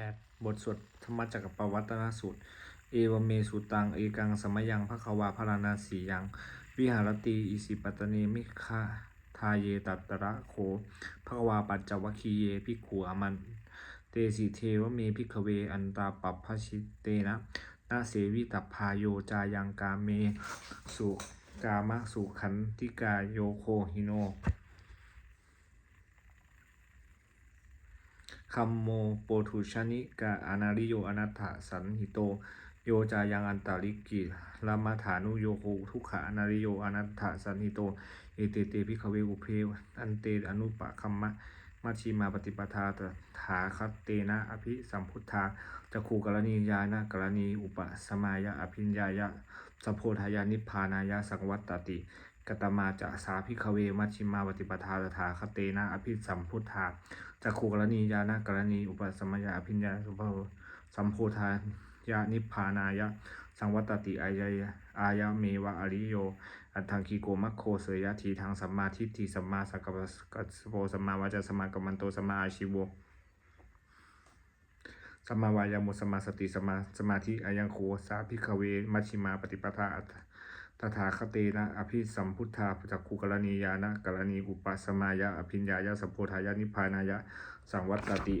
8บทสวดธรรมจักรปวัตนสูตร เอวเมสุตัง เอกังสมยังภควาพรานาสียัง วิหารตีอิสิปตเนมิฆาทาเยตัตระโคภควาปัจจวคีเยภิขุอมัน เตสิเทวเมพิกเวอันตาปัปพชิเตนะนาเสวิตัพพาโยจายังกาเมสุกามะสุขันติกาโยโคหิโน คัมโมโปทุชนิกาอนาริโยอนัตถสันหิโต โยจายังอันตาลิกิลามาฐานุโยโคทุกขาอนาริโยอนัตถสันหิโตเอเตเตพิขเวอุเพอันเตอนุปะคัมมะมัชชิมาปฏิปทาตถาคตเตนะอภิสัมพุทธาจักขูกรณียานะกรณีอุปสมายะอภิญญายะสัพโพธายานิพพานายะสังวัตติ กตมาจะสาพิขเวมัชิมาปฏิปทาตถาคเตนะอภิสัมพุทธาจักขูกรณียานะกรณี อุปสมยาอภิญญาสุภโภสัมโพธายานิพพานายะ สังวัตติอายะอายะเมวะอริโย อัตถังคีโกมัคโคเสยทีทางสัมมาทิฏฐิสัมมาสักัปปะกัสโปสัมมาวาจาสัมมากัมมันโตสัมมาอาชิวสัมมาวายามุสัมมาสติสัมมาสมาธิอายังโคสาพิขเวมัชิมาปฏิปทาอั ตถาคเตนะ อภิสัมพุทธาจักขุกรณียานะกรณีอุปสมายะ อภิญญายะสัพโพธายะนิพพานายะ สังวัตติ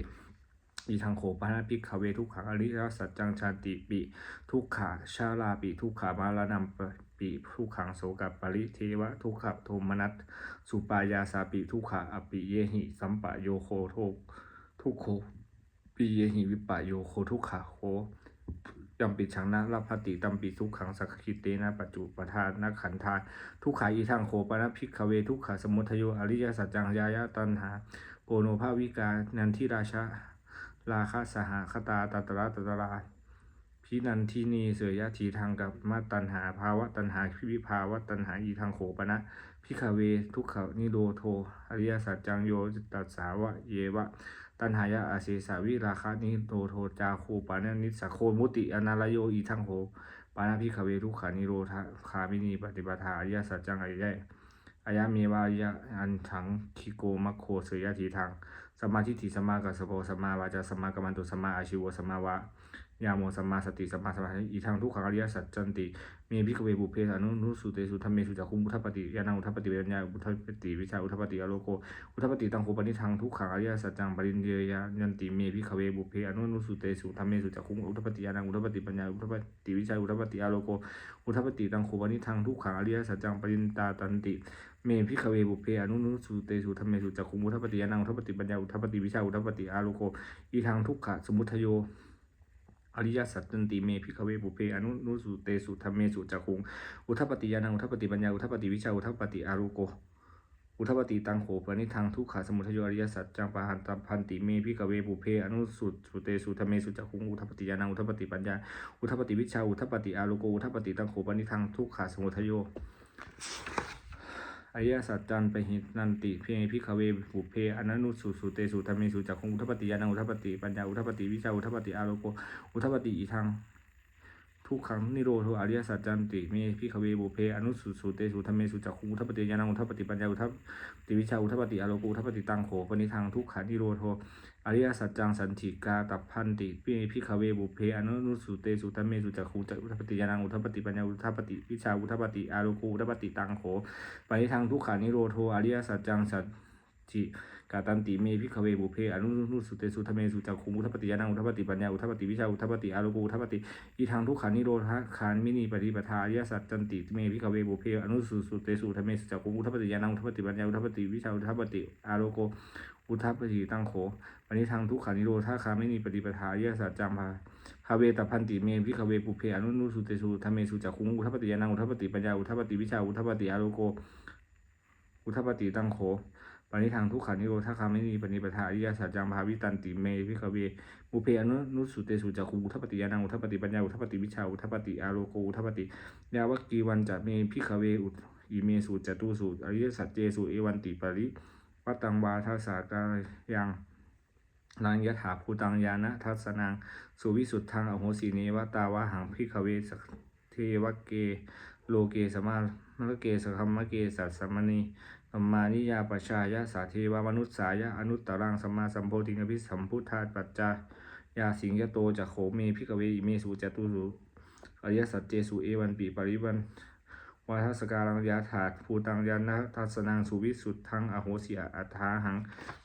อีทางโขปานาภิกขเวทุกขังอริยสัจจังชาติปิ ทุกขาชาลาปิ ทุกขามาลานัมปิทุกขังโสกับปริเทวะ ทุกขโทมนัสสุปายาสาปิทุกขาอปิเยหิ สัมปะโยโคโททุกโคปิเยหิวิปะโยโคทุกขาโค ยัมปิชังนะลาภติตัมปิทุกขังสักขิตเตนะปัจจุปทานนักขันธานทุกขาอีทางโขปนาภิกขเวทุกขาสมุทโยอริยสัจจังยายะตันหาโกโนภาวิกานันทิราชาราคะสหคตาตัตระตัตราพินันทินีเสยยะทีทางกับมาตันหาภาวะตันหาพิวิภาวะตันหาอีทางโขปนะพิขเวทุกขนิโรโทอริยสัจจังโยตัสสาวะเยวะ ตันหายะอาศิสาวิราคะนิโรโทจาคูปานานิสสะโคมุติอนาลโยอีทางโหปานาพิขเวทุขานิโรธาคามินีปฏิปทาอายะสัจจังอายะอายะเมวายะอันถังคิโกมัคโคเสยยะทีทางสมาธิถิสมากัสโปสมาวาจาสมากัมมันตุสมาอาชิวสมมาวะ ยาโมสัมมาสติสัมมาสมาธิอีทางทุกขังอริยสัจจันติเมพิกเวบุเพสานุนุสุเตสุธรรมเมสุจักขุมุทัปปติยานังอุทัปปติเวญญาอุทัปปติวิชาอุทัปปติอโลโกอุทัปปติตังโคปนิทังทุกขังอริยสัจจังปรินเยยายันติเมพิกเวบุเพอนุนุสุเตสุธรรมเมสุจักขุมุอุทัปปติยานังอุทัปปติปัญญาอุทัปปติวิชาอุทัปปติอโลโกอุทัปปติตังโคปนิทังทุกขังอริยสัจจังปรินตาตันติเมพิขเวบุเพอนุนุสุเตสุธรรมเมสุจักขุมุทัปปติยานังอุทัปปติปัญญาอุทัปปติวิชาอุทัปปติอาโลโกอีทางทุกขะสมุทโย อริยสัจจันติเมพิขเวบุเพอนุนุสุเตสุธรรมเมสุจักขุงอุทัปปติยานังอุทัปปติปัญญาอุทัปปติวิชาอุทัปปติอาโลโกอุทัปปติตังโขปนิทางทุกขะสมุทโยอริยสัจจังปะหันตพันติเมพิขเวบุเพอนุสุสุเตสุธรรมเมสุจักขุงอุทัปปติยานังอุทัปปติปัญญาอุทัปปติวิชาอุทัปปติอาโลโกอุทัปปติตังโขปนิทางทุกขะสมุทโย อริยสัจจันไปหินันติเพพิขเวบุเพอนันุสุสุเตสุธรรมเมสุจักขุงอุทปติยานังอุทปติปัญญาอุทปติวิชาอุทปปติอาโลโกอุทปปติอีทางทุกขังนิโรธอริยสัจจันติเมพิขเวบุเพอนุสุสุเตสุธรรมสุจักขุทปปติยานังอุทปปติปัญญาอุทปปติวิชาอุทัปติอาโลโกอุทัปติตังโขปนิทังทุกขังนิโรธ อริยสัจจังสันติกาตัพพันติเมพิขเวบุเพอนุนุสุเตสุธรรมเมสุจักขุงอุทปปติยานังอุทปปติปัญญาอุทปปติวิชาอุทปปติอาโลโกอุทปปติตังโขไปทางทุกขานิโรโทอริยสัจจังสัจจิกาตันติเมพิขเวบุเพอนุนุสุเตสุธรรมเมสุจักขุมุทัปปติยานังอุทัปปติปัญญาอุทัปปติวิชาอุทัปปติอาโลโกอุทัปปติอีทางทุกขานิโรธคานมินีปฏิปทาอริยสัจจันติเมพิขเวบุเพอนุสุสุเตสุธรรมเมสุจักขุมุทัปปติยานังอุทัปติปัญญาอุทปติวิชาอุทปติอาโลโก อุทัปปติตังโขปณิทางทุกขานิโรธาคามินีปฏิปทาอริยสัจจังภาภาเวตพันติเมพิขเวปุเพอนุนุสุเตสุธรรมเมสุจักขุงอุทัปติยานังอุทัปติปัญญาอุทัปติวิชาอุทัปติอาโลโก อุทัปติตังโขปณิทางทุกขานิโรธาคามินีปณิปทาอริยสัจจังภาวิตันติเมพิขเวปุเพอนุนุสุเตสุจักขุงอุทัปติยานังอุทัปติปัญญาอุทัปติวิชาอุทัปติอาโลโกอุทัปติยาวกีวันจะเมพิขเวอุอิเมสุจตุสุอริยสัจเจสุเอวันติปริ ปัตตังวาทัสสะกายังนางยถาภูตังยานะทัสนังสุวิสุทธังอโหสีเนวตาวะหังพิขเวสเทวเกโลเกสมามะเกสคัมมะเกสัสสมณีสัมมานิยาปชายะสาเทวามนุษสายะอนุตตรังสัมมาสัมโพธิงอภิสัมพุทธาปัจจายาสิงยโตจะโขเมพิกเวอิเมสุจตุสุอริยสัจเจสุเอวันปีปริวัน วาทสการังยาถาภูตังยานะทัสนังสุวิสุทธังอโหสิอัฏฐาหัง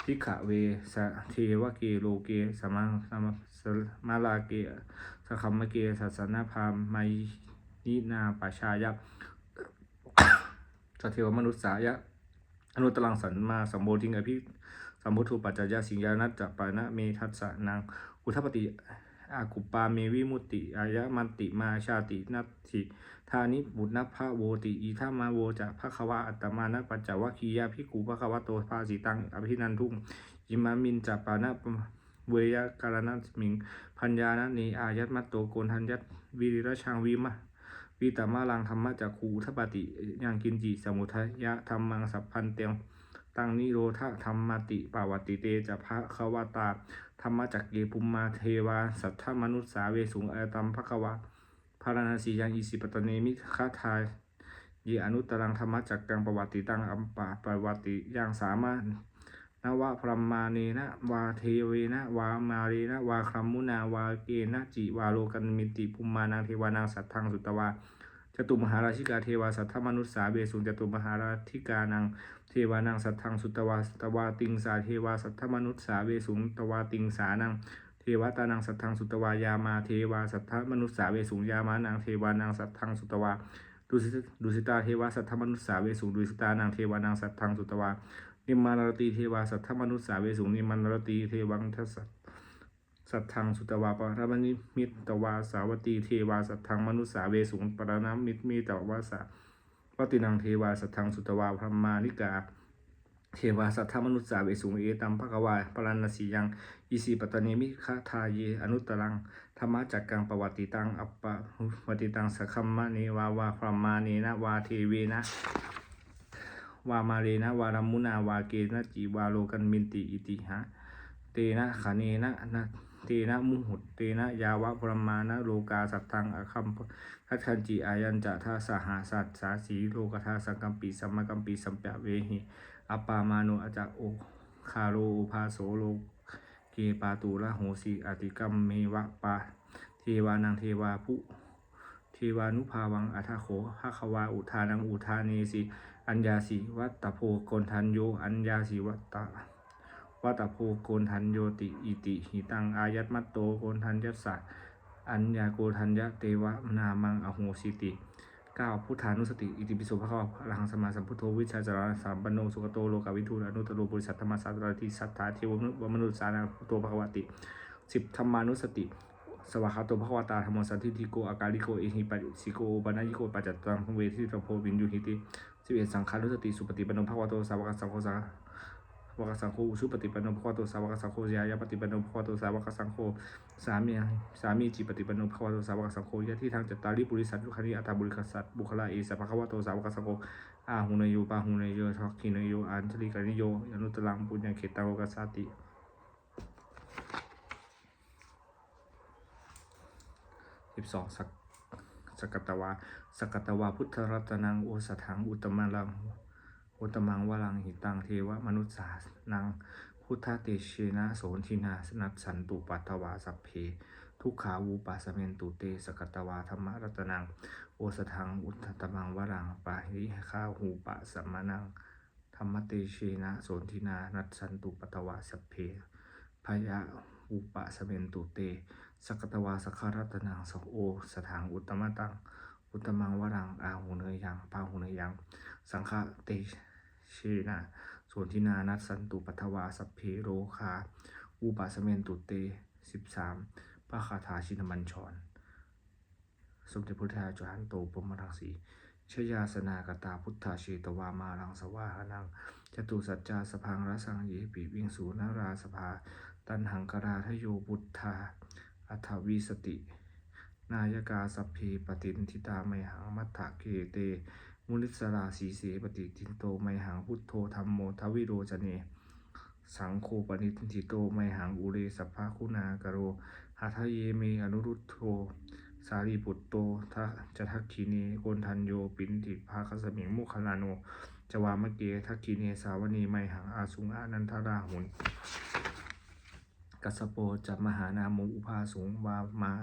พิกขเวสะเทวเกโลเกสมังสมสมาลาเกสคัมมะเกสัสนาพามไมยินาปชายะสเทวมนุษสายะอนุตตรังสันมาสัมโบทิงอภิสัมพุทุปัจจยสิงยานัจจปานะเมทัสสะนางอุทปติ อากุปปาเมวิมุติอายะมันติมาชาตินัตถิธานิบุตนภะโวติอีทามาโวจะภควาอัตมานะปัจจวัคคียาภิกขุภควโตภาสิตังอภินันทุงยิมามินจัปปานะเวยการณสมิงพัญญานะเนอายัตมัตโตโกนทัญยัตวิริรชังวิมะวิตามาลังธรรมะจากขูทปติยังกินจิสมุทัยะธรรมังสัพพันเตียง ตังนิโรธาธรรมติปาวติเตจะพระควตาธรรมจักเกปุมมาเทวา สัทธมนุษสาเวสุงอตัมภควาพารณสียังอิสิปตเนมิคาทายเยอนุตรังธรรมจักกังปวัติตังอัมปะปวัติยังสามารถนวะพรหมาเนนะวาเทเวนะวามาเรนะวาครัมมุนาวาเกนะจิวาโลกันมิติภูมานังเทวานังสัทธังสุตวาจตุมหาราชิกาเทวาสัทธมนุษสาเบสุงจตุมหาราธิกานัง ทวานังสัทธังสุตวาสตวาติงสาเทวาสัทธมนุษสาเบสุงตวาติงสานังเทวตานังสัทธังสุตวายามาเทวาสัทธมนุษสาเวสุงยามานังเทวานังสัทธังสุตวาดุสิตดุสิตาเทวาสัทธมนุษสาเวสุงดุสิตานังเทวานังสัทธังสุตวานิมมานรตีเทวาสัทธมนุษสาเวสุงนิมมานรตีเทวังทัสสัทธังสุตวาปรมนิมิตตวาสาวตีเทวาสัทธังมนุษสาเวสุงปรณามิตมีตวาสา วตินังเทวาสัทธังสุตวาพรหมานิกา เทวาสัทธมนุษย์สาเวสุงเอตัมภควาปรณสียังอิสิปตเนมิคาทาเยอนุตตรังธรรมจักกังปวัติตังอัปปะวติตังสคัมมะเนวาวาพรหมาเนนะวาเทเวนะวามาเรนะวารมุนาวาเกนะจีวาโลกันมินติอิติหะ ตีนะขเนนะนะเตนะมุหุตเตนะยาวะพรมานะโลกาสัตทังอคัมคัจฉันจิอายัญจะทาสหาสัตสาสีโลกทาสังกัมปีสัมมกัมปีสัมปะเวหิอปปามานุอจะโอคาโลอุภาโสโลเกปาตูละโหสีอติกัมเมวะปาเทวานังเทวาผู้เทวานุภาวังอัทโขภาควาอุทานังอุทาเนสิ อัญญาสีวัตตโพโกนทันโย อัญญาสีวัตตะ วัตตโพโกนทันโยติอิติหิตัง อายัตมัตโตโกนทันยัสสะอัญญาโกทัญญะเตวะนามังอโหสิติเก้าพุทธานุสติอิติปิโสภะคะวะอรหังสมาสัมพุทโธวิชาจารสัมปันโนสุขโตโลกาวิทูอนุตโรบริสัทธรรมสัตตรติสัทธาเทวมนุษย์วมนุษย์สานังพุทโธภควติสิบธรรมานุสติ สวากขาโตภควตาธรรมสันทิติโกอากาลิโกเอหิปัสิโกปนายิโกปัจจตังเวทิตังโพวินยูหิติสิบเอ็ดสังขารุสติสุปฏิปันโนภควโตสาวกสังโฆสา วกสังโฆอุชุปฏิปันโนภควโตสาวกสังโฆยายาปฏิปันโนภควโตสาวกสังโฆสามีสามีจิปฏิปันโนภควโตสาวกสังโฆยะที่ทางจัตตาริปุริสัตทุคานิอัตาบุริกสัตบุคลาเอสะภควโตสาวกสังโฆอาหุเนโยปาหุเนโยทักขิเนโยอัญชลิกานิโยอนุตตรังปุญญเขตังโลกัสสติสิบสองสักสกตวาสกตวาพุทธรัตนังโอสถังอุตมังลัง อุตมังวลังหิตังเทวมนุษสานัง พุทธเตเชนะโสนทินาสนัสสันตุปัตวาสัพเพ ทุกขาวูปัสเมนตุเตสกตวาธรรมรัตนัง โอสถังอุตตมังวลังปาหิข้าหูปะสัมมานังธรรมเตเชนะโสนทินานัสสันตุปัตวาสัพเพพยะอุปสเมนตุเต สกตวาสคารัตนังสโอ สถางอุตตมตัง อุตมังวรังอาหูเนยยังปาหูเนยยัง สังฆเตเชนะส่วนทินานัสสันตุปัทวาสัพเพโรคาอุปาสเมนตุเตสิบสามพระคาถาชินมัญชร สมเด็จพระทาจารย์โตปมรังสีชยาสนากตาพุทธาเชตวามารังสวาหานังจตุสัจจาสพังรสังเยปิวิงสูนาราสภา ตันหังกราทโยบุทธาอัฏวิสติ นายกาสัพเพปตินทิตาไมหังมัทธะเกเต มุนิสราสีเสปฏิทินโตไมหังพุทโธธรรมโมทวิโรจเน สังโฆปนิทิโตไมหังอุเรสัพพะคุณากโรหัทเยเมอนุรุตโธสารีปุตโตทะจะทักขีเนโกนทันโยปินติภาคสมิงมุขลาโนจวามเกทักขีเนสาวนีไมหังอาสุงอานันทราหุนกัสโปจัมหานาโมอุภาสูงวามา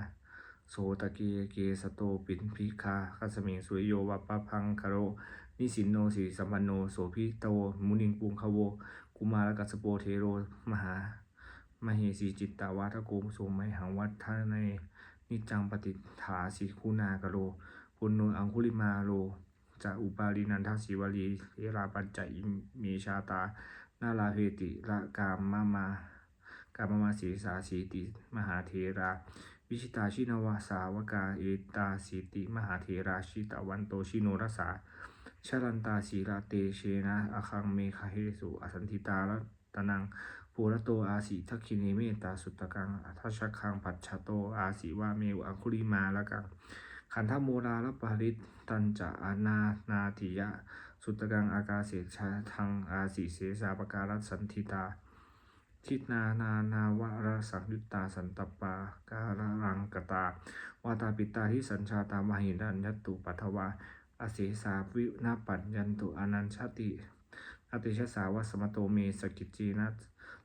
โสตะเกเกสโตปินพิคาคัสมิงสุริโยวะปะพังคโร นิสินโนสีสัมปันโนโสพิโตมุนิงปุงคโว กุมารกัสโปเทโร มหามเหสีจิตตาวาทโกมสุไมหังวัฒเนนิจังปฏิฐาสิคุณากโรปุณโนอังคุลิมาโรจะอุปาลินันทศิวลีเทราปัญจอิมีชาตานาลาเพติละกามมามากามมาสีสาสีติ มหาเทรา วิชิตาชินวาสาวกาเอตาสีติมหาเทราชิตวันโตชิโนรสาชลันตาสีราเตเชนะอคังเมคาเฮสุอสันติตาละตนังปูรโตอาสีทักขินเมตาสุตตะกังทัชคังปัจฉโตอาสีวาเมวอังคุลิมาละกังขันธโมราลปาริตตันจะอานานาติยะ สุตตะกังอากาเสชาทังอาสีเสสาปการัสสันทิตา ทินานานาวรสังยุตตาสันตปาการรังกตาวาตาปิตาที่สัญชาตามหิรัญยตุปัทวาอเสสาวินาปัญญันตุอนันชติอติชสาวสมโตเมสกิจจีนัส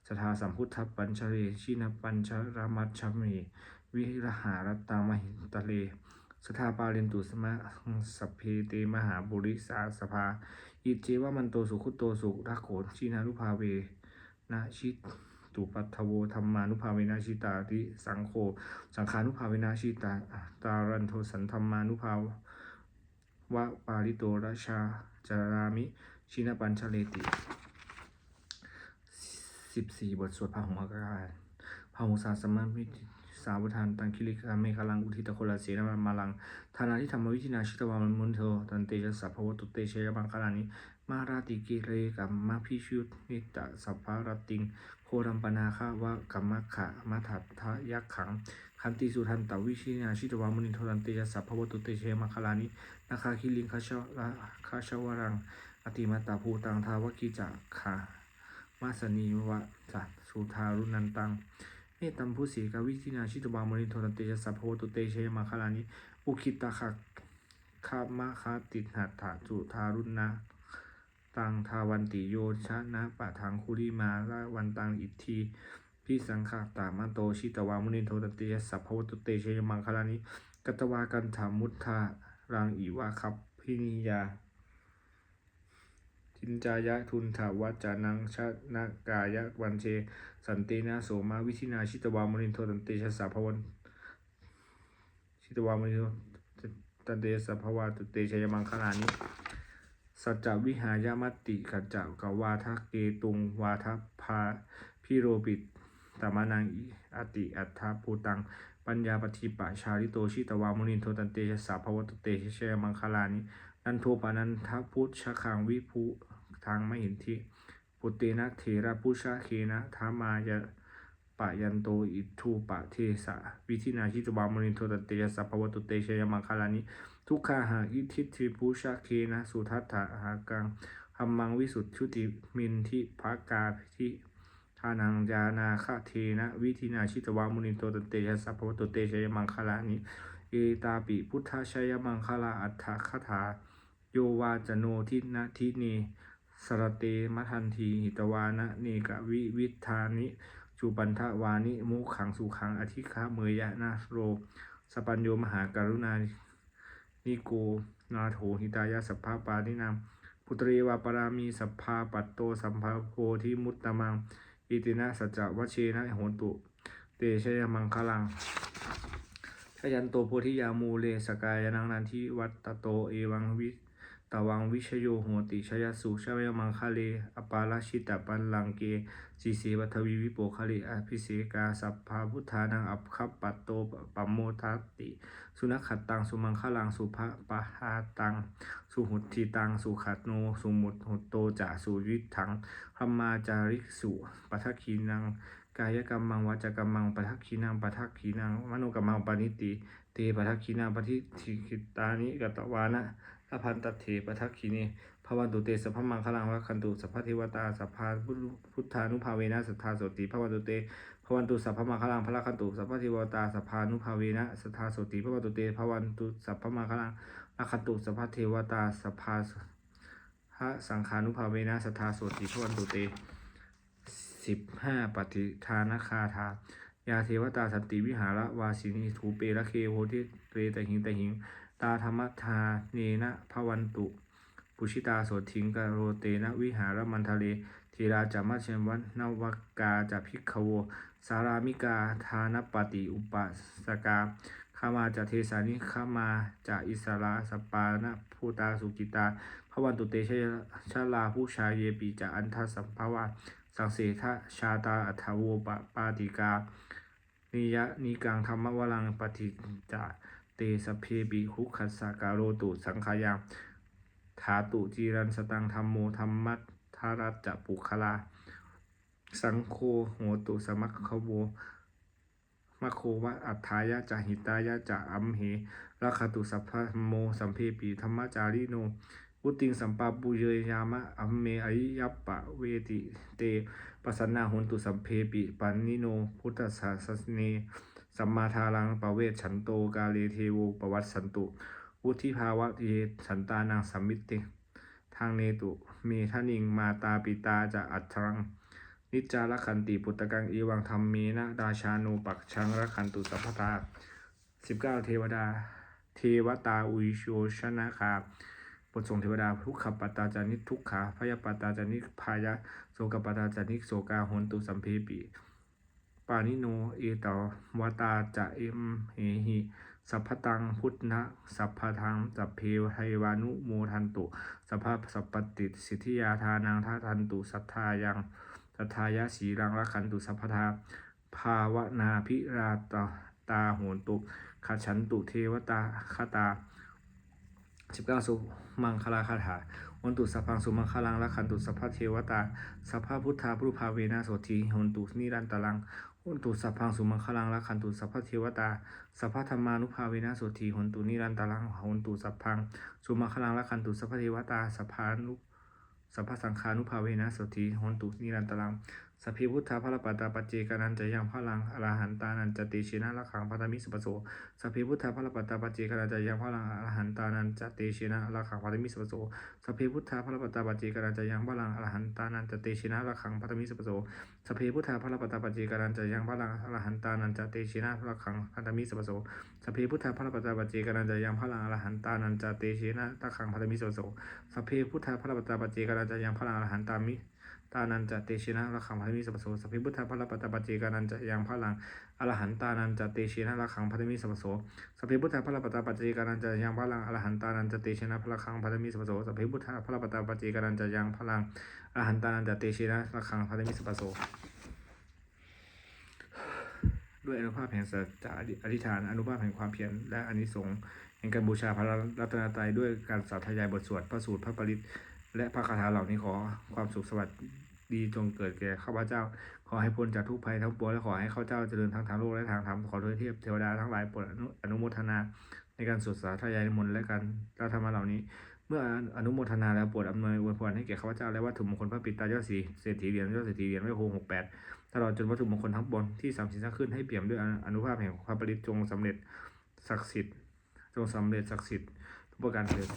สทาสัมพุทธปัญชเรชินปัญชรามัชเมวิรหารตามหิตะเล สถาปาเรนตุสมะสพเพเตมหาบุริสาสภาอิเจวมันโตสุขุโตสุรักโขนชินานุภาเว นะชิตุปัทโวธรรมานุภาเวนะชิตาติสังโฆสังขานุภาเวนะชิตาตารันโทสันธรรมานุภาวะปาริโตราชาจารามิ ชินปัญชเลติสิบสี่บทสวดพระหงส์การพระหงสาสมามิสาวทานตังคิริกาเมฆลังอุทิตโคลาเสนามาลังธานาทิธรรมวิธินาชิตวามันมุนโทตันเตจะสัพพวตุเตเชยบังคารานิ มาราติกิเรกัมมาพิชุตนิตะสัพพารติง โครัมปนาคาวะกัมมะขะมัทัตทะยักขัง คันติสุทันตวิชินาชิตวามุนิโทตันเตจะสัพพวตุเตเชมัคารานินาคาคิลิงคาชวะคาชวรัง อติมาตาภูตังทาวกิจักขามาสนีวะจัตสุทารุนันตัง เมตัมพุสีกาวิธินาชิตวามริโทตันเตชะสัพพโวตุเตเชมาคาลานิอุคิตาคักคามาคาติหัตถาจุทารุณนะ ตังทาวันติโยชนะปะทังคุริมาละวันตังอิทธีพิสังขะตามันโตชิตวามุนิโทตันเตชะสัพพวตเตเชยมังคลานิกัตวากันถามุทธารังอีวาคับพินิยาทินจายะทุนถาวัจจานังชนากายะวันเช สันตินาโสมาวิชินาชิตวามรินโทตันเตชะสาภวันชิตวามรินโทตันเตชะสาภวาตุเตชยมังคลานิ สัจจวิหายามติกัจจกวาทะเกตุง วาทะพาพิโรปิตตมานังอติอัฏฐภูตัง ปัญญาปฏิปะชาลิโตชิตวามรินโทตันเตชะสาภวตเตชยมังคลานินันโทปานันทพุทธคังวิภูทางไม่เห็นที่ปุตเตนะเถระพุชาเคนะธามายะปะยันโตอิทูปะเทสะวิธินาชิตวามรินโทตันเตยสัพพวตเตชยมังคลานิ ทุกขาหาอิทิทิพุชาเคนะสุทัตถะหากังหัมมังวิสุทธิชุติมินทิภากาทิทานังยานาคาเทนะ วิธินาชิตวามุนินโตตเตยสัพพวตเตชยมังคลานิเอตาปิพุทธชยมังคลาอัฏฐคถา โยวาจโนทินาทิเนสรเตมทันทีหิตวานะเนกะวิวิธานิจุปันทวานิมุขังสุขังอธิคาเมยะนาโร สปัญโยมหาการุณา นิโกนาโถหิตายะสัพพาปานินามพุตรีวาปรามีสัพพาปัตโตสัมภาโพธิมุตตมังอิตินะสัจจวเชนะโหนตุ เตชยมังคลังชยันโตโพธิยามูเลสกายนังนันทิวัตตโตเอวังวิ ตวังวิชโยโหติชยสุชยมังคเลอปาราชิตปันลังเกสีเสวัทวีวิโปคาลิอภิเสกาสัพพาพุทธานังอัปคัปปัตโตปัมโมทัตติ สุนัขขัดตังสุมังคลังสุภะปะหาตัง สุหุตทีตังสุขัดโนสุมุตหุตโตจะสุวิถังธรรมาจาริกสุปัทคีนังกายกรรมังวาจากรรมังปัทคีนังปัทคีนังมโนกรรมังปานิติ เตปัทคีนังปฏิทิคิตานิกตวานะ อภันตเถปทักขีเนภวันตุเตสัพพมังคลังวะคันตุสัพพเทวตาสัพพาพุทธานุภาเวนะสัทธาโสติภวันตุเตภวันตุสัพพมังคลังพระคันตุสัพพเทวตาสัพพานุภาเวนะสัทธาโสติภวันตุเตภวันตุสัพพมังคลังละคันตุสัพพเทวตาสัพพาพระสังขานุภาเวนะสัทธาโสติภวันตุเตสิบห้าปฏิทานคาถายาเทวตาสันติวิหารวาสินีถูเประเคโหทิเรตหิงตหิง ตาธรรมทาเนนะพวันตุ ปุชิตาโสทิงกโรเตนะวิหารมันทะเลทีราจามัชเชวันนวกาจะพิกโว สารามิกาทานปฏิอุปสกาขามาจะเทสานิขามาจะอิสระสปานะภูตาสุกิตาพระวันตุเตชชะลาผู้ชายเยปีจะอันทัสัมภาวะสังเสทะชาตาอัทโวปปาติกานิยะนิกังธรรมวรังปฏิจจ เตสเพบิหุคัสสะกาโรตุสังขายังถาตุจีรันสตังธรรมโมธรรมัทธารัจจะปุคลา สังโฆโหตุสมัคคโวมะโควะอัฏฐายะจะหิตายะจะอัมเหราคตุสัพพโมสัมเพปีธรรมจาริโนอุติงสัมปาปุเยยามะอัมเมอิยัปปะเวติเตปัสนาหุนตุสัมเพปิปันนิโน พุทธศาสสเน สัมมาทารังปเวชฉันโตกาเลเทโวปวัตสันตุวุธิภาวะเยฉันตานังสัมมิติทางเนตุเมทะนิงมาตาปิตาจะอัตรัง นิจาระคันติปุตตะกังอีวังธรรมเมนะดาชาโนปักชังระคันตุสัพพทาสิบเก้าเทวดา เทวตาอุยโชชนะคาบทส่งเทวดาทุกขปตตาจานิทุกขาพยาปตตาจานิพายะโสกปตาจานิโสกาหนตุสัมเพปี ปานิโน เอตาวตาจะเอมเหหิสัพพตังพุทนะสัพพทังสัพเพไทวานุโมทันตุสัพพสัพปติสิทธิยาทานังทาทันตุสัทธายังสัทธายะสีรังรักขันตุสัพพทาภาวนาพิราตาตาโหนตุขฉันตุเทวตาคตาสิบเก้าสุมังคลาคาถาวันตุสัพพังสุมังคลังรักขันตุสัพพเทวตาสัพพพุทธาพุทธาเวนะโสทีหนตุนิรันตลัง หนตุสัพพังสุมังคลังละขันตุสัพพเทวตาสัพพธรรมานุภาเวนะโสทีหนตุนิรันตลังหนตุสัพพังสุมังคลังละขันตุสัพพเทวตาสัพพานุสัพพสังฆานุภาเวนะโสทีหนตุนิรันตลัง สัพพิพุทธาพระปัตตาปจเจกานันจะยังพลังอรหันตานันจะติชินะละขังพัตมิสุปโสสัพพิพุทธาพระปัตตาปจเจกานันจะยังพลังอรหันตานันจะติชินะละขังพัตมิสุปโสสพเพพุทธาพระปัตตาปจเจกรันจะยังพลังอรหันตานันจะเตชินะระขังพัตมิสปโสสพเพพุทธาพระปัตตาปจเจกรันจะยังพลังอรหันตานันจะเตชินะระขังพัตมิสปโสสพเพพุทธาพระปัตตาปจเจกรันจะยังพลังอรหันตานันจะเตชินะระขังพัตมิสปโสสพเพพุทธาพระปัตตาปจเจกรันจะยังพลังอรหันตามิ ตานันจะเตชินะระขังพัตมิสปโสสพเพพุทธาพระปัตตาปัจเจกรันจะยังพระลังอรหันตานันจะเตชินะระขังพัตมิสปโสสพเพพุทธาพระปัตตาปัจเจกานันจะยังพระลังอรหันตานันจะเตชนะพระคังพัตมิสปโสสพเพพุทธาพระปัตตาปัจเจกานันจะยังพระลังอรหันตานันจะเตชนะระคังพัตมิสปโสด้วยอนุภาพแห่งสัจจะอธิษฐานอนุภาพแห่งความเพียรและอานิสงส์แห่งการบูชาพระรัตนตรัยด้วยการสาธยายบทสวดพระสูตรพระปริต และพระคาถาเหล่านี้ขอความสุขสวัสดีจงเกิดแก่ข้าพเจ้า ขอให้พ้นจากทุกภัยทั้งปวงและขอให้ข้าพเจ้าเจริญทั้งทางโลกและทางธรรมขอโดยเทพเทวดาทั้งหลายโปรดอนุโมทนาในการสวดสาธยายมนต์และการพระธรรมเหล่านี้ เมื่ออนุโมทนาแล้วโปรดอำนวยอวยพรให้แก่ข้าพเจ้าและวัตถุมงคลพระปิตายอดสีเศรษฐีเหรียญยอดเศรษฐีเหรียญไว้โคหกแปดตลอดจนวัตถุมงคลทั้งปวงที่สามสิบสร้างขึ้นให้เปี่ยมด้วยอนุภาพแห่งความปริตจงสำเร็จศักดิ์สิทธิ์จงสำเร็จศักดิ์สิทธิ์ทุกประการเถิด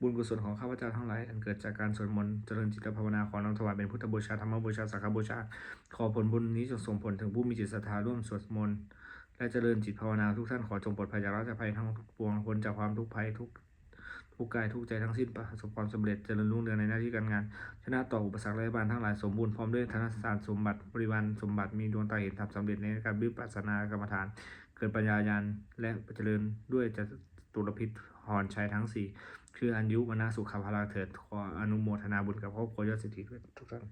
บุญกุศลของข้าพเจ้าทั้งหลายอันเกิดจากการสวดมนต์เจริญจิตภาวนาขอน้อมถวายเป็นพุทธบูชาธรรมบูชาสังฆบูชา ขอผลบุญนี้จงส่งผลถึงผู้มีจิตศรัทธาร่วมสวดมนต์และเจริญจิตภาวนาทุกท่านขอจงปลอดภัยจากราชภัยทั้งปวงพ้นจากความทุกข์ภัยทุกทุกกายทุกใจทั้งสิ้นประสบความสำเร็จเจริญรุ่งเรืองในหน้าที่การงาน ชนะต่ออุปสรรคและบานทั้งหลายสมบูรณ์พร้อมด้วยธนสารสมบัติบริวารสมบัติมีดวงตาเห็นธรรมสำเร็จในการวิปัสสนากรรมฐาน เกิดปัญญาญาณและเจริญด้วยจตุรพิษหรชัยทั้งสี่ คืออายุวนาสุขภาลาเถิดขออนุโมทนาบุญกับครอบครัวยอดสิทธิด้วยทุกท่าน